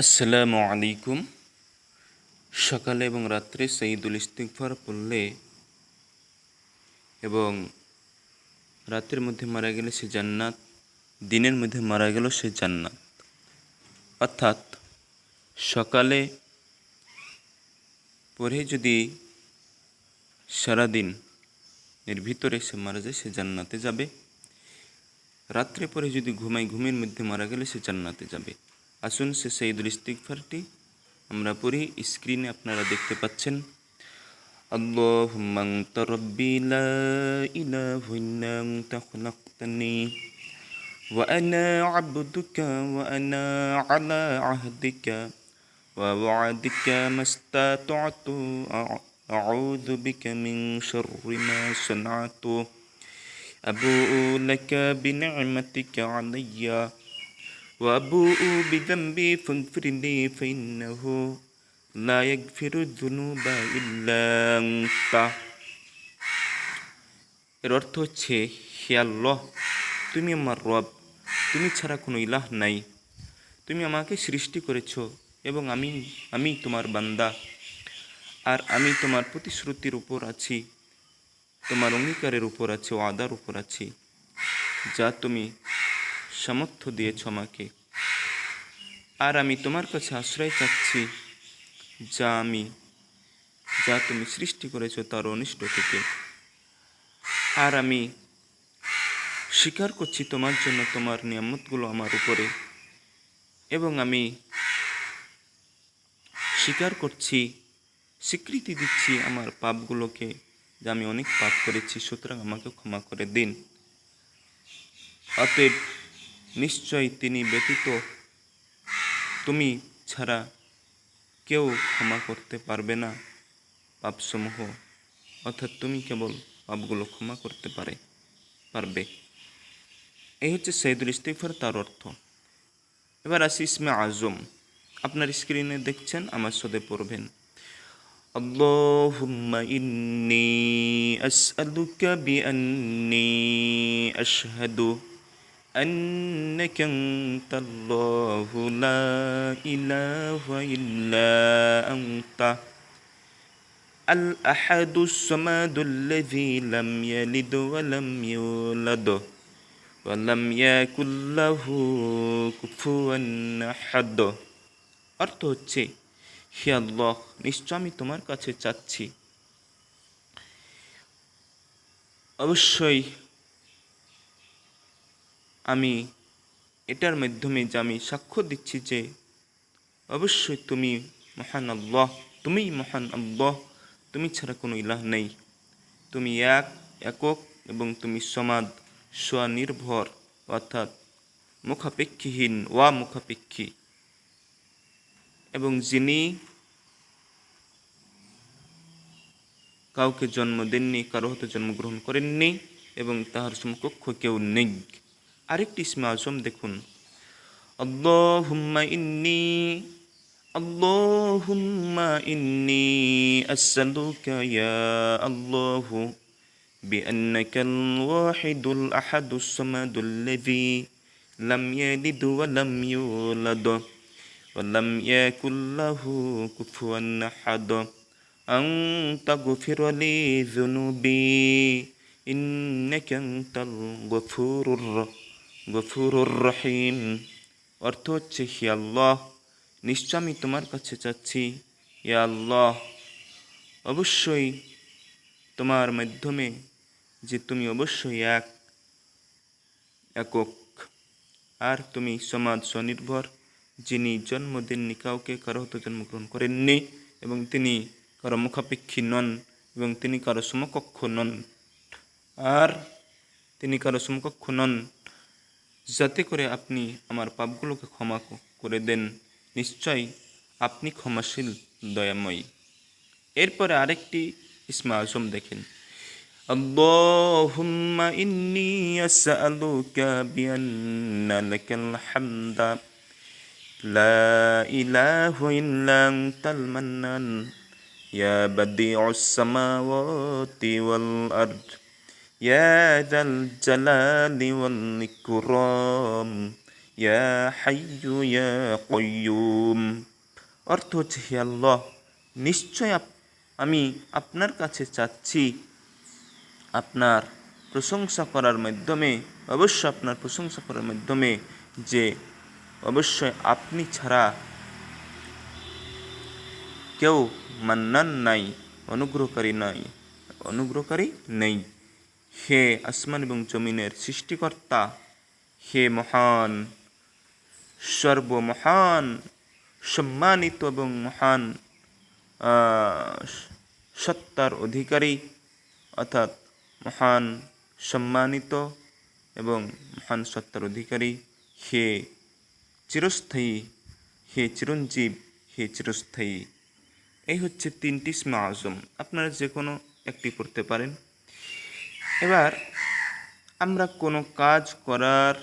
আসসালামু আলাইকুম। সকালে এবং রাত্রে সঈদুল ইস্তিকফার পড়লে এবং রাতের মধ্যে মারা গেলে সে জান্নাত, দিনের মধ্যে মারা গেল সে জান্নাত। অর্থাৎ সকালে পরে যদি সারাদিন এর ভিতরে সে মারা যায়, সে জান্নাতে যাবে। রাত্রে পরে যদি ঘুমাই ঘুমের মধ্যে মারা গেলে সে জান্নাতে যাবে। আসুন সে সঈদুল ইস্তিকফারটি আমরা পড়ি স্ক্রিনে আপনারা দেখতে পাচ্ছেন اللهم أنت ربي لا إله إلا أنت خلقتني وأنا عبدك وأنا على عهدك ووعدك ما استطعت أع- أعوذ بك من شر ما صنعت أبوء لك بنعمتك علي وأبوء بذنبي فاغفر لي فإنه لا يغفر الذنوب إلا أنت এর অর্থ হচ্ছে হে আল্লাহ তুমি আমার রব তুমি ছাড়া কোনো ইলাহ নাই তুমি আমাকে সৃষ্টি করেছ এবং আমি আমি তোমার বান্দা আর আমি তোমার প্রতিশ্রুতির উপর আছি তোমার অঙ্গীকারের উপর আছে ওয়াদার উপর আছি যা তুমি সামর্থ্য দিয়েছ আমাকে। আর আমি তোমার কাছে আশ্রয় চাচ্ছি, যা আমি, যা তুমি সৃষ্টি করেছ তার অনিষ্ট থেকে। আর আমি স্বীকার করছি তোমার জন্য তোমার নিয়ামতগুলো আমার উপরে। এবং আমি স্বীকার করছি, স্বীকৃতি দিচ্ছি আমার পাপগুলোকে, যে আমি অনেক পাপ করেছি, সুতরাং আমাকে ক্ষমা করে দিন। অতএব নিশ্চয় তিনি ব্যতীত তুমি ছাড়া কেউ ক্ষমা করতে পারবে না পাপসমূহ অর্থাৎ তুমি কেবল পাপগুলো ক্ষমা করতে পারে পারবে এই হচ্ছে সৈদুল ইস্তিফার তার অর্থ এবার আসি ইসমে আজম আপনার স্ক্রিনে দেখছেন আমার সাথে পড়বেন اللهم إني أسألك بأني أشهد أنك أنت الله لا إله إلا أنت الأحد الصمد الذي لم يلد ولم يولد ولم يكن له كفوا أحد অর্থ হচ্ছে হে আল্লাহ নিশ্চয় আমি তোমার কাছে চাচ্ছি অবশ্যই আমি এটার মাধ্যমে যে আমি সাক্ষ্য দিচ্ছি যে অবশ্যই তুমি মহান আল্লাহ তুমিই মহান আল্লাহ, তুমি ছাড়া কোনো ইলাহ নেই। তুমি এক, একক এবং তুমি সমাদ, স্বনির্ভর অর্থাৎ মুখাপেক্ষীহীন ওয়া মুখাপেক্ষী এবং যিনি কাউকে জন্ম দেননি, কারও হতে জন্মগ্রহণ করেননি এবং তাহার সমকক্ষ কেউ নেই। আরেকটি ইসমে আজম দেখুন আল্লাহুম্মা ইন্নি আল্লাহুম্মা ইন্নি আসআলুকা ইয়া আল্লাহু بأنك الواحد الأحد الصمد الذي لم يلد ولم يولد ولم يكن له كفوا أحد أن تغفر لي ذنوبي إنك أنت الغفور الر- গফুরুর রহিম অর্থ হচ্ছে, হি আল্লাহ, নিশ্চয় আমি তোমার কাছে চাচ্ছি। হে আল্লাহ, অবশ্যই তোমার মাধ্যমে যে তুমি অবশ্যই এক, একক। আর তুমি সমাজ স্বনির্ভর, যিনি জন্মদিন নিকাউকে কারও হতে জন্মগ্রহণ করেননি এবং তিনি কারও মুখাপেক্ষী নন এবং তিনি কারও সমকক্ষ নন। আর তিনি কারও সমকক্ষ নন যাতে করে আপনি আমার পাপগুলোকে ক্ষমা ক- করে দেন নিশ্চয়ই আপনি ক্ষমাশীল দয়াময়ী এরপরে আরেকটি ইসমা আজম দেখেন اللهم إني أسألك بأن لك الحمد لا إله إلا أنت المنان يا بديع السماوات والأرض يا ذا الجلال والإكرام ইয়া হাইয়ু ইয়া কয়্যুম অর্থ হচ্ছে হে আল্লাহ নিশ্চয় আপ- আমি আপনার কাছে চাচ্ছি আপনার প্রশংসা করার মাধ্যমে অবশ্য আপনার প্রশংসা করার মাধ্যমে যে অবশ্যই আপনি ছাড়া কেউ মান্নান নাই অনুগ্রহকারী নাই অনুগ্রহকারী নেই হে আসমান এবং জমিনের সৃষ্টিকর্তা, হে মহান, সর্বমহান, সম্মানিত এবং মহান সত্তার অধিকারী, অর্থাৎ মহান, সম্মানিত এবং মহান সত্তার অধিকারী, হে চিরস্থায়ী, হে চিরঞ্জীব, হে চিরস্থায়ী। এই হচ্ছে তিনটি ইসমা আজম। আপনারা যে কোনো একটি করতে পারেন। এবার আমরা কোনো কাজ করার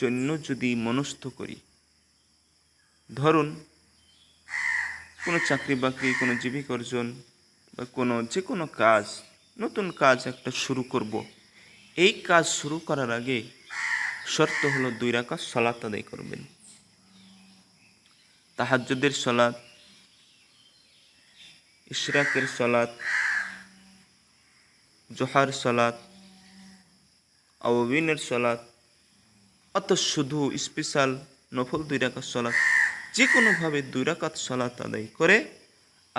জন্য যদি মনস্থ করি, ধরুন কোনো চাকরি বাকরি, কোনো জীবিকা অর্জন বা কোনো যে কোনো কাজ, নতুন কাজ একটা শুরু করব। এই কাজ শুরু করার আগে শর্ত হলো দুই রাখা সলাত আদায় করবেন। তাহাজ্জুদের সলাদ ইশরাকের সলাত, জোহার সলাত আওবিনের সলাত অত শুধু স্পেশাল নফল দুই রাকাত সলাত যে কোনোভাবে দুই রাকাত সলাত আদায় করে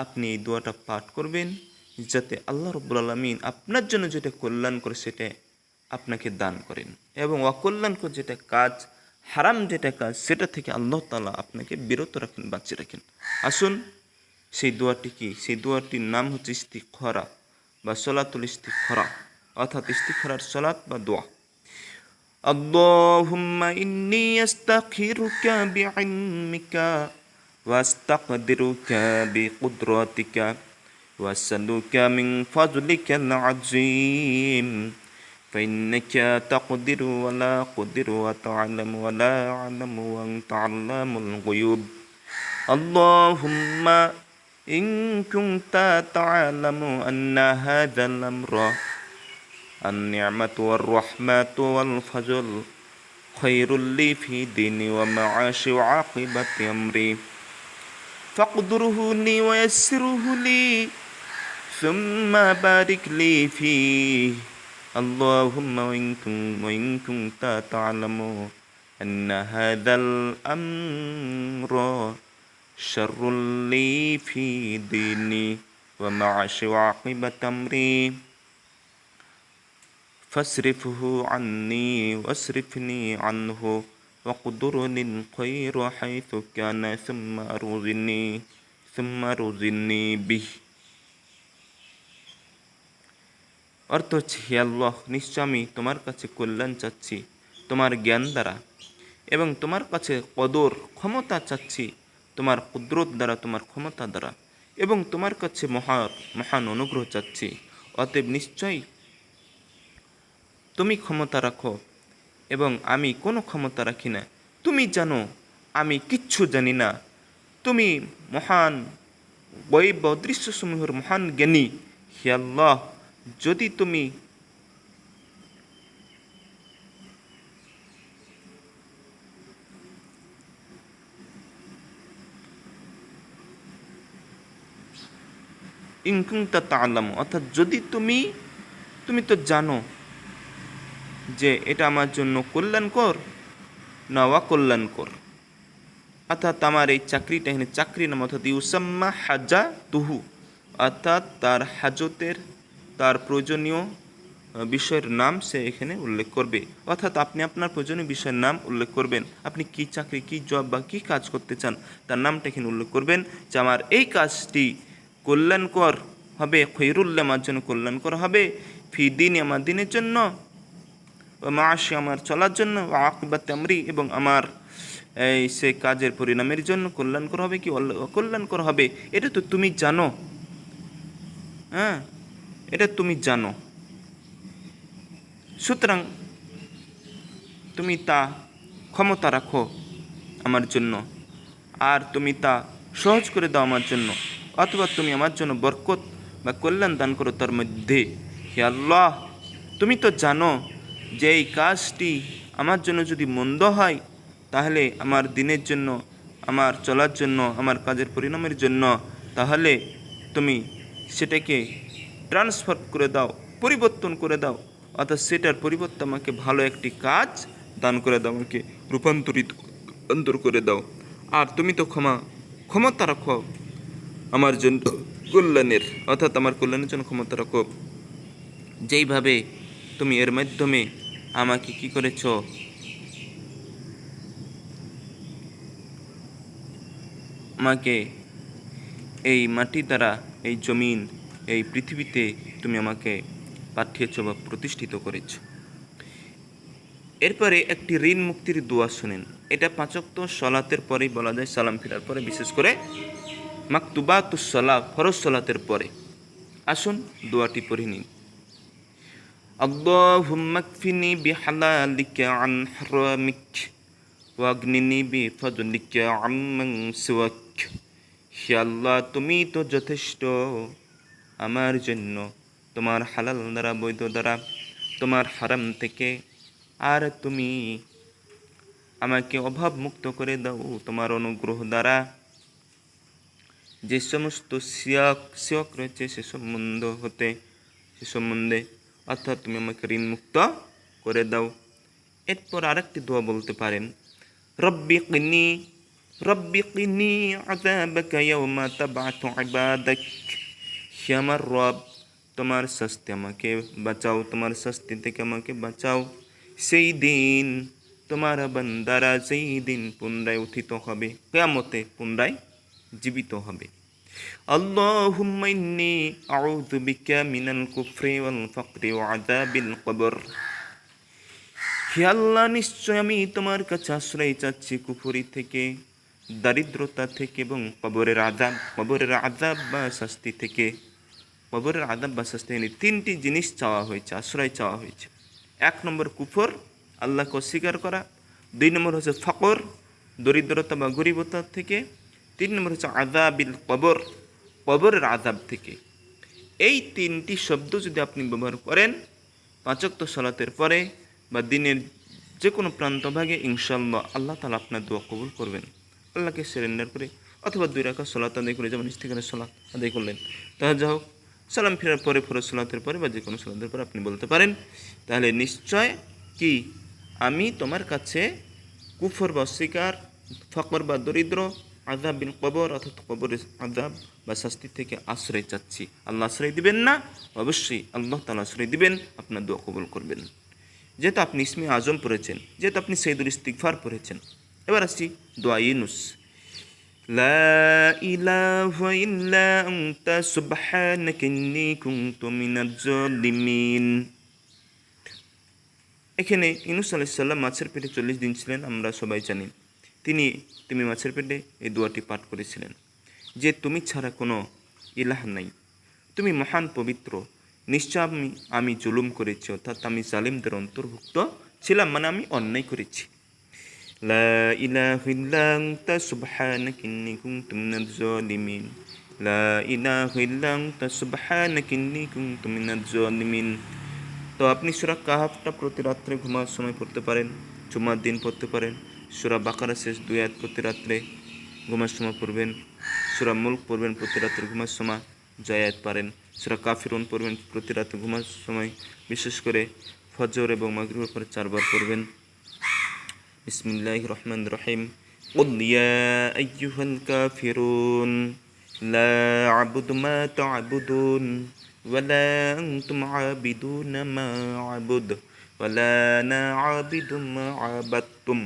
আপনি এই দোয়াটা পাঠ করবেন, যাতে আল্লাহ রব্বুল আলমিন আপনার জন্য যেটা কল্যাণ করে সেটা আপনাকে দান করেন এবং অকল্যাণকর যেটা কাজ, হারাম যেটা কাজ, সেটা থেকে আল্লাহ তালা আপনাকে বিরত রাখেন, বাঁচিয়ে রাখেন। আসুন, সেই দোয়াটি কি? সেই দোয়াটির নাম হচ্ছে ইস্তিখরা বা সলাতুল ইস্তিখরা অর্থাৎ ইস্তিখরার সলাত বা দোয়া। اللهم إني أستخيرك بعلمك وأستقدرك بقدرتك وأسألك من فضلك العظيم فإنك تقدر ولا قدر وتعلم ولا أعلم وأنت علام الغيوب اللهم إن كنت تعلم أن هذا الأمر النعمة والرحمة والفضل خير لي في ديني ومعاشي وعاقبة أمري. فاقدره لي ويسره لي ثم بارك لي فيه. اللهم وإن كن- وإن كنت تعلم أن هذا الأمر شر لي في ديني ومعاشي وعاقبة أمري. فاصرفه عني واصرفني عنه وقدر للخير حيث كان ثم أرزني ثم أرزني به অর্থ হচ্ছে হে আল্লাহ নিশ্চয় আমি তোমার কাছে কল্যাণ চাচ্ছি তোমার জ্ঞান দ্বারা এবং তোমার কাছে কদর ক্ষমতা চাচ্ছি তোমার কুদরত দ্বারা তোমার ক্ষমতা দ্বারা এবং তোমার কাছে মহান মহান অনুগ্রহ চাচ্ছি অতএব নিশ্চয়ই তুমি ক্ষমতা রাখো এবং আমি কোনো ক্ষমতা রাখি না। তুমি জানো, আমি কিচ্ছু জানি না। তুমি মহান বৈব অদৃশ্যসমূহের মহান জ্ঞানী। হে আল্লাহ, যদি তুমি ইনকুংতা তালাম অর্থাৎ যদি তুমি তুমি তো জানো যে এটা আমার জন্য কল্যাণকর না অকল্যাণকর অর্থাৎ আমার এই চাকরিটা এখানে চাকরি নাম অর্থাৎ ইউসাম্মা হাজা তুহু অর্থাৎ তার হাজতের, তার প্রয়োজনীয় বিষয়ের নাম সে এখানে উল্লেখ করবে। অর্থাৎ আপনি আপনার প্রয়োজনীয় বিষয়ের নাম উল্লেখ করবেন। আপনি কি চাকরি, কি জব বা কি কাজ করতে চান, তার নামটা এখানে উল্লেখ করবেন যে আমার এই কাজটি কল্যাণকর হবে, খৈরুল্লাহ আমার জন্য কল্যাণকর হবে, ফি দিন আমার দিনের জন্য। মাসে আমার চলার জন্য আকিবাত আমরি এবং আমার, এই সে কাজের পরিণামের জন্য কল্যাণকর হবে কি? অকল্যাণকর হবে। এটা তো তুমি জানো। হ্যাঁ? এটা তুমি জানো। সুতরাং তুমি তা ক্ষমতা রাখো আমার জন্য। আর তুমি তা সহজ করে দাও আমার জন্য। অথবা তুমি আমার জন্য বরকত বা কল্যাণ দান করো তার মধ্যে। হে আল্লাহ, তুমি তো জানো যে এই কাজটি আমার জন্য যদি মন্দ হয়, তাহলে আমার দিনের জন্য, আমার চলার জন্য, আমার কাজের পরিণামের জন্য, তাহলে তুমি সেটাকে ট্রান্সফার করে দাও, পরিবর্তন করে দাও। অর্থাৎ সেটার পরিবর্তে আমাকে ভালো একটি কাজ দান করে দাও, আমাকে রূপান্তরিত রূপান্তর করে দাও। আর তুমি তো ক্ষমা, ক্ষমতা রাখো আমার জন্য কল্যাণের, অর্থাৎ আমার কল্যাণের জন্য ক্ষমতা রাখো। যেইভাবে তুমি এর মাধ্যমে আমাকে কি করেছ? আমাকে এই মাটি দ্বারা, এই জমিন, এই পৃথিবীতে তুমি আমাকে পাঠিয়েছ বা প্রতিষ্ঠিত করেছ। এরপরে একটি ঋণ মুক্তির দোয়া শুনেন। এটা পাঁচক্ত সলাতের পরেই বলা যায়, সালাম ফিরার পরে, বিশেষ করে মাকতুবাতুস সলা ফরজ সলাতের পরে। আসুন দোয়াটি পড়ে নিন। اللهم اكفني بحلالك عن حرامك واغنني بفضلك عمن سواك হে আল্লাহ তুমি তো যথেষ্ট আমার জন্য তোমার হালাল দ্বারা বৈধ দ্বারা তোমার হারাম থেকে আর তুমি আমাকে অভাব মুক্ত করে দাও তোমার অনুগ্রহ দ্বারা যে সমস্ত সিয়াক সিয়ক রয়েছে সে সম্বন্ধ হতে সে সম্বন্ধে অর্থাৎ তুমি আমাকে ঋণ মুক্ত করে দাও। এরপর আরেকটি দোয়া বলতে পারেন, রব্বি কিনি রব্বি কিনি আমার রব, তোমার শাস্তি আমাকে বাঁচাও, তোমার শাস্তি থেকে আমাকে বাঁচাও। সেই দিন তোমার বান্দারা সেই দিন পুনরায় উত্থিত হবে, কেয়ামতে পুনরায় জীবিত হবে। اللهم إني أعوذ بك من الكفر والفقر وعذاب القبر হে আল্লাহ নিশ্চয় আমি তোমার কাছে আশ্রয় চাচ্ছি কুফুরি থেকে দারিদ্রতা থেকে এবং কবরের আদাব কবরের আদাব বা শাস্তি থেকে কবরের আদাব বা শাস্তি থেকে তিনটি জিনিস চাওয়া হয়েছে আশ্রয় চাওয়া হয়েছে এক নম্বর কুফর আল্লাহকে অস্বীকার করা দুই নম্বর হচ্ছে ফকর দরিদ্রতা বা গরিবতা থেকে তিন নম্বর হচ্ছে আদাবিল কবর, কবরের আদাব থেকে। এই তিনটি শব্দ যদি আপনি ব্যবহার করেন, পাঁচক্ত সলাতের পরে বা দিনের যে কোনো প্রান্তভাগে ইনশাল্লাহ আল্লাহ তালা আপনার দোয়া কবুল করবেন। আল্লাহকে সেরেন্ডার করে অথবা দুই রাখা সলাত আদায় করে যেমন ইস্তিকারের সলাত আদায় করলেন। তাহলে যা হোক, সালাম ফেরার পরে, ফরজ সলাতের পরে বা যে কোনো সলাতের পরে আপনি বলতে পারেন, তাহলে নিশ্চয় কি? আমি তোমার কাছে কুফর বা অস্বীকার ফকর বা দরিদ্র আজাব বিন কবর অর্থাৎ কবরের আজাব বা শাস্তি থেকে আশ্রয় চাচ্ছি আল্লাহ আশ্রয় দিবেন না অবশ্যই আল্লাহ তালা আশ্রয় দিবেন আপনার দোয়া কবুল করবেন যেহেতু আপনি ইসমি আজম পড়েছেন যেহেতু আপনি সৈদুল ইস্তিকফার পড়েছেন এবার আসছি দোয়া ইনুস لا إله إلا أنت سبحانك إني كنت من الظالمين এখানে ইনুস আলাইসাল্লাম মাছের পেটে চল্লিশ দিন ছিলেন আমরা সবাই জানি তিনি তুমি মাছের পেটে এই দোয়াটি পাঠ করেছিলেন যে, তুমি ছাড়া কোনো ইলাহ নাই। তুমি মহান পবিত্র। নিশ্চয় আমি আমি জুলুম করেছি, অর্থাৎ আমি জালিমদের অন্তর্ভুক্ত ছিলাম মানে আমি অন্যায় করেছি। লা লা তো আপনি সুরা কাহাফটা প্রতি রাত্রে ঘুমার সময় পড়তে পারেন, জুমার দিন পড়তে পারেন সুরা বাকারা শেষ দুই আয়াত প্রতি রাত্রে ঘুমার সময় পড়বেন সুরা মুল্ক পড়বেন প্রতি রাত্রে ঘুমার সময় জয়াত পারেন সুরা কাফিরুন পড়বেন প্রতি রাতে ঘুমার সময় বিশেষ করে ফজর এবং মাগরিবের পরে চারবার পড়বেন বিসমিল্লাহ রহমান রহিম قل يا أيها الكافرون لا أعبد ما تعبدون ولا أنتم عابدون ما أعبد ولا أنا عابد ما عبدتم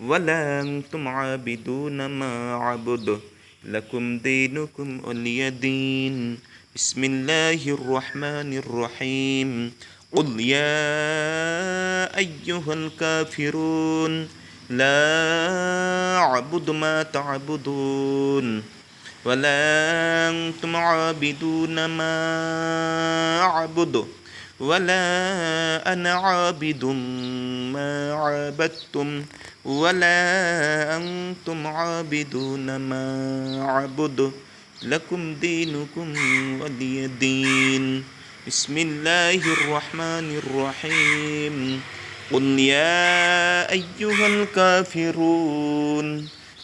ولا أنتم عابدون ما أعبد لكم دينكم ولي دين بسم الله الرحمن الرحيم قل يا أيها الكافرون لا أعبد ما تعبدون ولا أنتم عابدون ما أعبد ولا أنا عابد ما عبدتم ولا أنتم عابدون ما أعبد لكم دينكم ولي دين. بسم الله الرحمن الرحيم. قل يا أيها الكافرون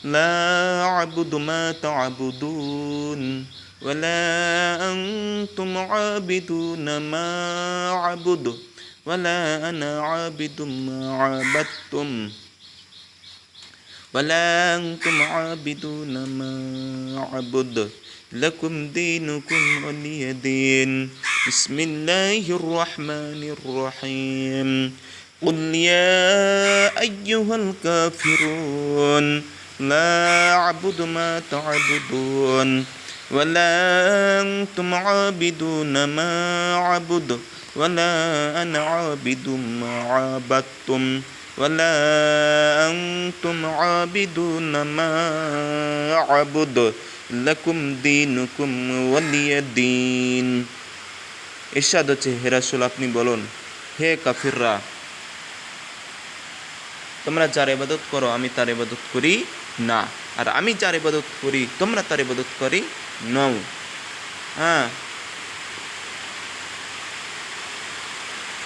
لا أعبد ما تعبدون. ولا أنتم عابدون ما أعبد ولا أنا عابد ما عبدتم ولا أنتم عابدون ما أعبد لكم دينكم ولي دين. بسم الله الرحمن الرحيم. قل يا أيها الكافرون لا أعبد ما تعبدون. ولا أنتم عابدون ما أعبد ولا أنا عابد ما عبدتم ولا أنتم عابدون ما أعبد لكم دينكم ولي دين ইরশাদ হচ্ছে হে রাসূল আপনি বলুন হে কাফিররা তোমরা যার ইবাদত করো আমি তার ইবাদত করি না। আর আমি যার ইবাদত করি, তোমরা তার ইবাদত করি নও। হ্যাঁ।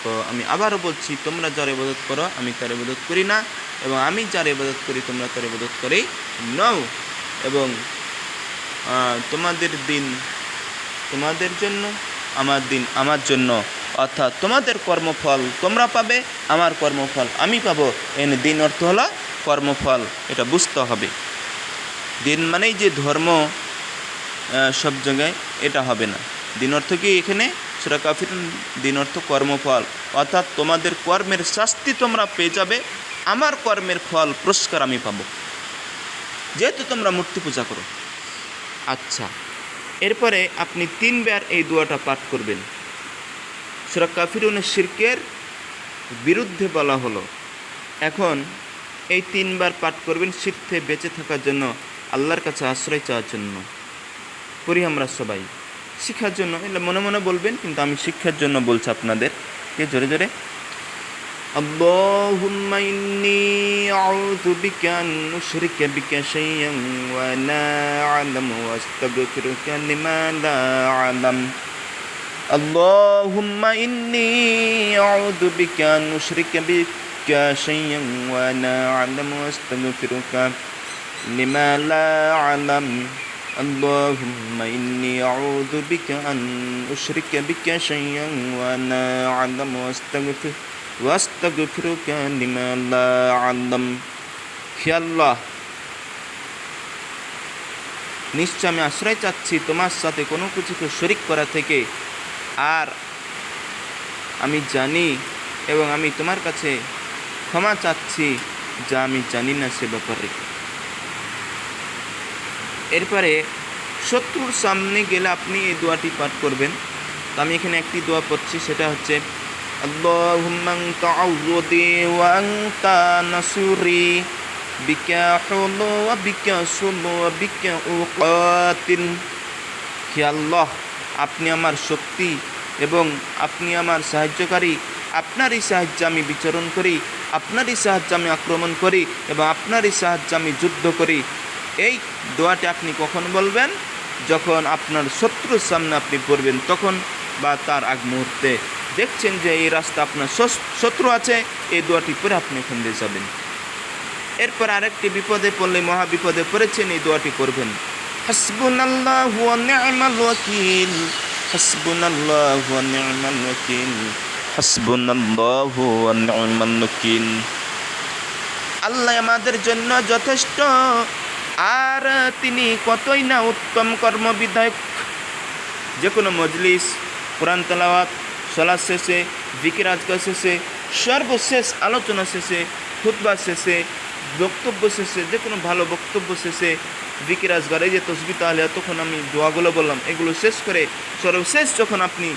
তো আমি আবারও বলছি, তোমরা যার ইবাদত করো, আমি তার ইবাদত করি না। এবং আমি যার ইবাদত করি, তোমরা তার ইবাদত করি নও। এবং তোমাদের দিন তোমাদের জন্য, আমার দিন আমার জন্য। অর্থাৎ তোমাদের কর্মফল তোমরা পাবে, আমার কর্মফল আমি পাবো। এখানে দিন অর্থ হলো কর্মফল, এটা বুঝতে হবে। দিন মানেই যে ধর্ম সব জায়গায় এটা হবে না। দিন অর্থ কি এখানে? সেটা কাফির, দিন অর্থ কর্মফল। অর্থাৎ তোমাদের কর্মের শাস্তি তোমরা পেয়ে যাবে, আমার কর্মের ফল, পুরস্কার আমি পাবো। যেহেতু তোমরা মূর্তি পূজা করো। আচ্ছা এরপরে আপনি তিনবার এই দোয়াটা পাঠ করবেন। সুরা কাফিরুনের শিরকের বিরুদ্ধে বলা হলো এখন এই তিনবার পাঠ করবেন শিরতে বেঁচে থাকার জন্য আল্লাহর কাছে আশ্রয় চাওয়ার জন্য করি আমরা সবাই শিক্ষার জন্য এলে মনে মনে বলবেন কিন্তু আমি শিক্ষার জন্য বলছি আপনাদের কে জোরে জোরে اللهم إني أعوذ بك أن أشرك بك شيئا ولا أعلم وأستغفرك لما لا أعلم اللهم إني أعوذ بك أن أشرك بك شيئا وأنا أعلم وأستغفرك لما لا أعلم اللهم إني أعوذ بك أن أشرك بك شيئا وأنا أعلم وأستغفر وأستغفرك لما لا أعلم হে আল্লাহ নিশ্চয় আমি আশ্রয় চাচ্ছি তোমার সাথে কোনো কিছুকে শরিক করা থেকে আর আমি জানি এবং আমি তোমার কাছে ক্ষমা চাচ্ছি, যা আমি জানি না সে ব্যাপারে। এরপরে শত্রুর সামনে গেলে আপনি এই দোয়াটি পাঠ করবেন। তো আমি এখানে একটি দোয়া পড়ছি, সেটা হচ্ছে হে আল্লাহ আপনি আমার শক্তি এবং আপনি আমার সাহায্যকারী। আপনারই সাহায্যে আমি বিচরণ করি, আপনারই সাহায্যে আমি আক্রমণ করি এবং আপনারই সাহায্যে আমি যুদ্ধ করি। এই দোয়াটি আপনি কখন বলবেন? যখন আপনার শত্রুর সামনে আপনি পড়বেন তখন বা তার আগ মুহূর্তে। দেখছেন যে এই রাস্তা আপনার শত্রু আছে, এই দোয়াটি পরে আপনি এখান দিয়ে যাবেন। এরপর আরেকটি বিপদে পড়লে মহা বিপদে পড়েছেন, এই দোয়াটি করবেন হাসবুনাল্লাহু হাসবুনাল্লাহু ওয়া নি'মাল ওয়াকিল। হাসবুনাল্লাহু ওয়া নি'মাল ওয়াকিল। আল্লাহ আমাদের জন্য যথেষ্ট। আর তিনি কতই না উত্তম কর্মবিধায়ক। যে কোনো মজলিস কোরআন তেলাওয়াত সলাদ শেষে জিকির আজকাল শেষে সর্বশেষ আলোচনা শেষে খুতবা শেষে বক্তব্য শেষে যে কোনো ভালো বক্তব্য শেষে জিকির আসগার যে তসবি তাহলে তখন আমি দোয়াগুলো বললাম, এগুলো শেষ করে সর্বশেষ যখন আপনি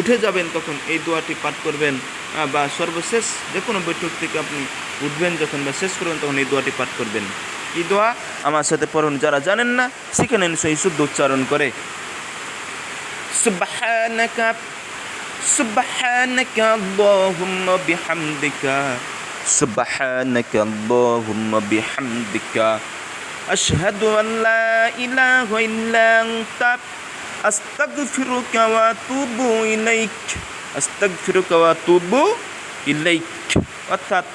উঠে যাবেন তখন এই দোয়াটি পাঠ করবেন বা সর্বশেষ যে কোনো বৈঠক থেকে আপনি উঠবেন যখন বা শেষ করবেন তখন এই দোয়াটি পাঠ করবেন। এই দোয়া? আমার সাথে পড়ুন, যারা জানেন না, শিখে নেন সেই শুদ্ধ উচ্চারণ করে। সুবাহ সুবাহ سبحانك اللهم بحمدك أشهد أن لا إله إلا أنت أستغفرك وأتوب إليك أستغفرك وأتوب ইল্লাইক অর্থাৎ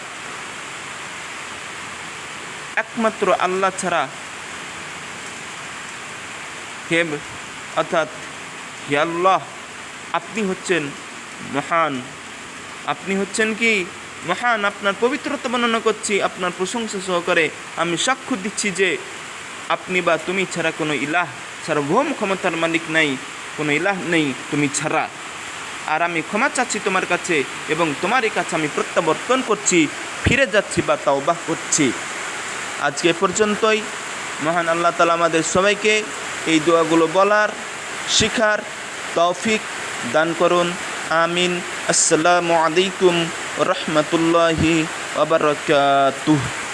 একমাত্র আল্লাহ ছাড়া হে অর্থাৎ হে আল্লাহ আপনি হচ্ছেন মহান আপনি হচ্ছেন কি মহান আপনার পবিত্রতা বর্ণনা করছি, আপনার প্রশংসা সহকারে আমি সাক্ষ্য দিচ্ছি যে আপনি বা তুমি ছাড়া কোনো ইলাহ, সার্বভৌম ক্ষমতার মালিক নাই, কোনো ইলাহ নেই তুমি ছাড়া। আর আমি ক্ষমা চাচ্ছি তোমার কাছে এবং তোমারই কাছে আমি প্রত্যাবর্তন করছি, ফিরে যাচ্ছি বা তাও তাওবাহ করছি। আজকে পর্যন্তই, মহান আল্লাহ তালা আমাদের সবাইকে এই দোয়াগুলো বলার শিখার তৌফিক দান করুন। আমিন। আসসালামু আলাইকুম ورحمة الله وبركاته.